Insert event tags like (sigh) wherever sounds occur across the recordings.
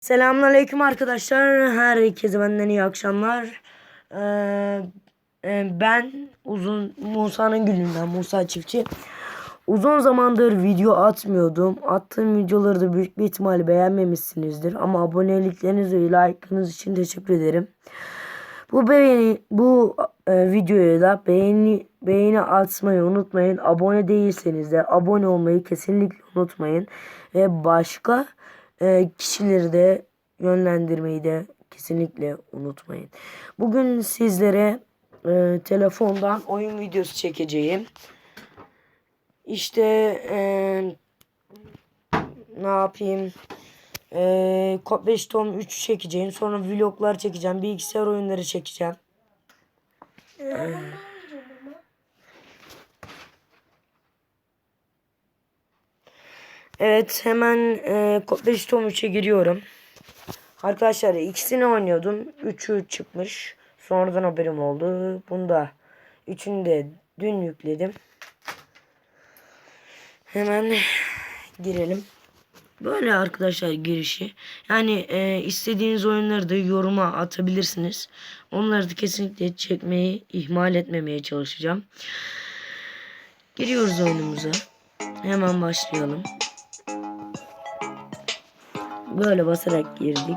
Selamünaleyküm arkadaşlar. Herkese benden iyi akşamlar. Ee, e, ben uzun Musa'nın gülünden Musa Çiftçi. Uzun zamandır video atmıyordum. Attığım videoları da büyük bir ihtimalle beğenmemişsinizdir. Ama abonelikleriniz ve like'ınız için teşekkür ederim. Bu beğeni bu e, videoya da beğeni beğeni atmayı unutmayın. Abone değilseniz de abone olmayı kesinlikle unutmayın. Ve başka e, kişileri de yönlendirmeyi de kesinlikle unutmayın. Bugün sizlere e, telefondan oyun videosu çekeceğim. İşte e, ne yapayım? E, Kod 5 Tom 3 çekeceğim. Sonra vloglar çekeceğim. Bilgisayar oyunları çekeceğim. E, Evet hemen e, Kod 5 Tom 3'e giriyorum. Arkadaşlar ikisini oynuyordum. Üçü çıkmış. Sonradan haberim oldu. Bunda üçünü de dün yükledim. Hemen girelim. Böyle arkadaşlar girişi. Yani e, istediğiniz oyunları da yoruma atabilirsiniz. Onları da kesinlikle çekmeyi ihmal etmemeye çalışacağım. Giriyoruz oyunumuza. Hemen başlayalım. Böyle basarak girdik.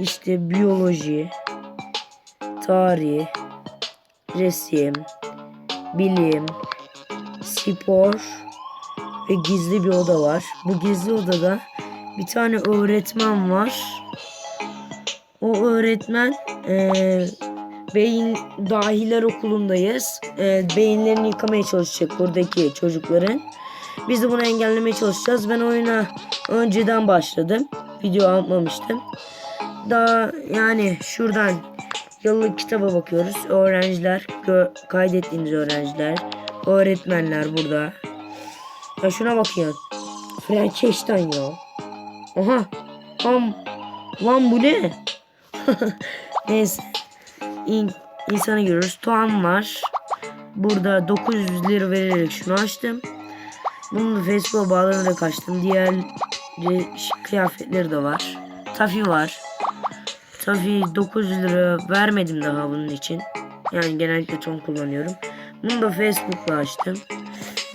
İşte biyoloji, tarih, resim, bilim, spor ve gizli bir oda var. Bu gizli odada bir tane öğretmen var. O öğretmen eee beyin dahiler okulundayız. Eee, beyinlerini yıkamaya çalışacak buradaki çocukların. Biz de bunu engellemeye çalışacağız. Ben oyuna önceden başladım. Video almamıştım. Daha yani şuradan yıllık kitaba bakıyoruz. Öğrenciler, kaydettiğimiz öğrenciler, öğretmenler burada. Ya şuna bakın. Frankenstein ya. Aha. Lan, lan bu ne? (laughs) Neyse. İn, insanı görüyoruz. Tuan var. Burada 900 lira vererek şunu açtım. Bunu da Facebook'a bağlanarak açtım. Diğer kıyafetleri de var. Tafi var. Tafi 900 lira vermedim daha bunun için. Yani genellikle çok kullanıyorum. Bunu da Facebook'la açtım.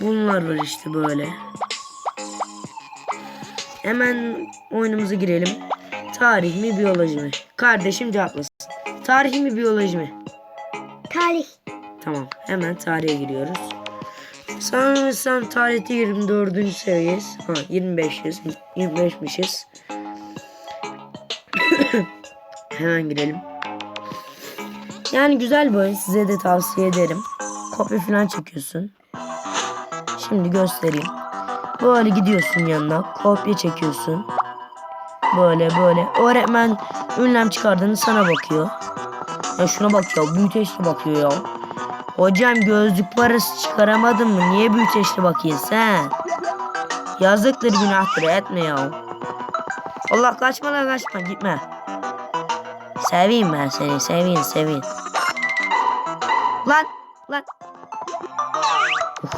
Bunlar var işte böyle. Hemen oyunumuza girelim. Tarih mi biyoloji mi? Kardeşim cevaplasın. Tarih mi biyoloji mi? Tarih. Tamam. Hemen tarihe giriyoruz. Sanırsam tarihte 24. seviyeyiz. Ha 25'iz. 25'mişiz. (coughs) Hemen girelim. Yani güzel bir oyun. Size de tavsiye ederim. Kopya falan çekiyorsun. Şimdi göstereyim. Böyle gidiyorsun yanına. Kopya çekiyorsun. Böyle böyle. Öğretmen ünlem çıkardığını sana bakıyor. Ya şuna bak ya. Büyüteçli bakıyor ya. Hocam gözlük parası çıkaramadın mı? Niye büyüteçli bakıyorsun sen? Yazıktır günahtır etme ya. Allah kaçma lan kaçma gitme. Seveyim ben seni seveyim seveyim. Lan lan. Uf.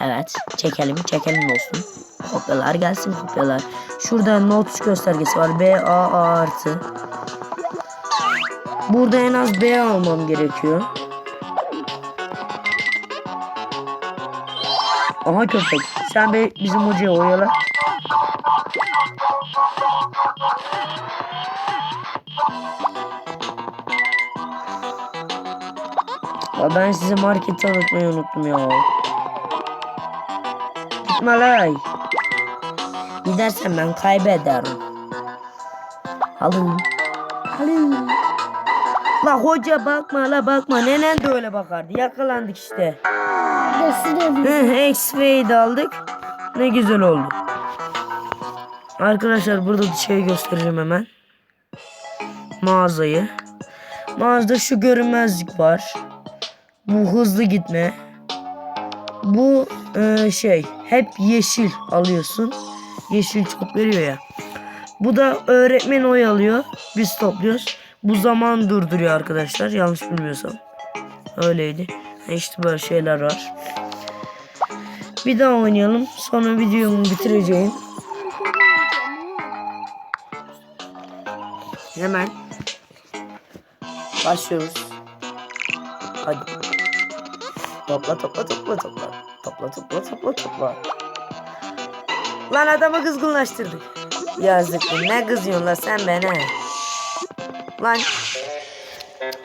Evet çekelim çekelim olsun. Kopyalar gelsin kopyalar. Şurada not göstergesi var. B A A artı. Burada en az B almam gerekiyor. Aha köpek. Sen be bizim hocaya oyala. Ya ben size market tanıtmayı unuttum ya. Gitme lay. Gidersen ben kaybederim. Alın. Alın. La hoca bakma la bakma. Nenen de öyle bakardı. Yakalandık işte. X-Ray'i de aldık. Ne güzel oldu. Arkadaşlar burada bir şey göstereceğim hemen. Mağazayı. Mağazada şu görünmezlik var. Bu hızlı gitme. Bu e, şey hep yeşil alıyorsun. Yeşil çok veriyor ya. Bu da öğretmen oy alıyor. Biz topluyoruz. Bu zaman durduruyor arkadaşlar. Yanlış bilmiyorsam. Öyleydi. İşte böyle şeyler var. Bir daha oynayalım. Sonra videomu bitireceğim. Hemen başlıyoruz. Hadi. Topla topla topla topla. Topla topla topla topla. Lan adamı kızgınlaştırdık. Yazık ne kızıyorsun la sen bana. Lan.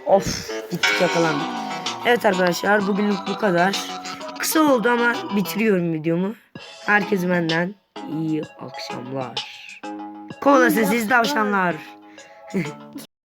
Of gittik yakalandık. Evet arkadaşlar bugünlük bu kadar. Kısa oldu ama bitiriyorum videomu. Herkese benden iyi akşamlar. Kola sessiz tavşanlar. (laughs)